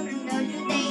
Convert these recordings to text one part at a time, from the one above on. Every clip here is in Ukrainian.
I know you think.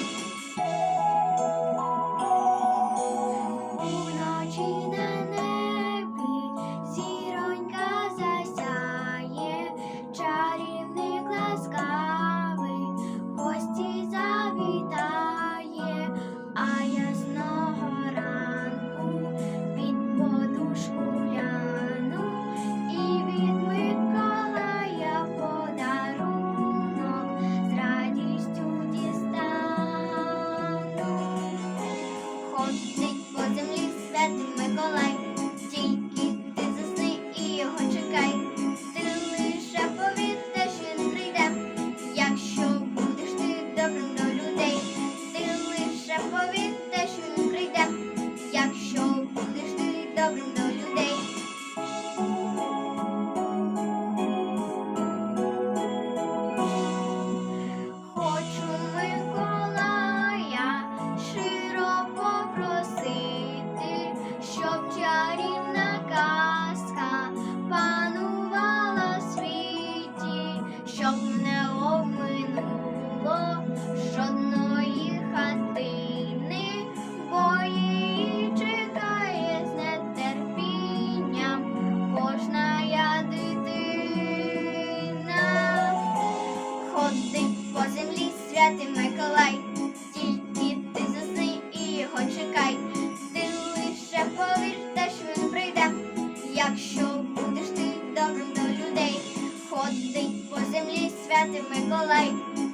щоб не жодної хатини, бо чекає з кожна я дитина. Ходить по землі святий Миколай, тільки ти засни його чекай, ти лише повір, що він прийде, якщо. in my life.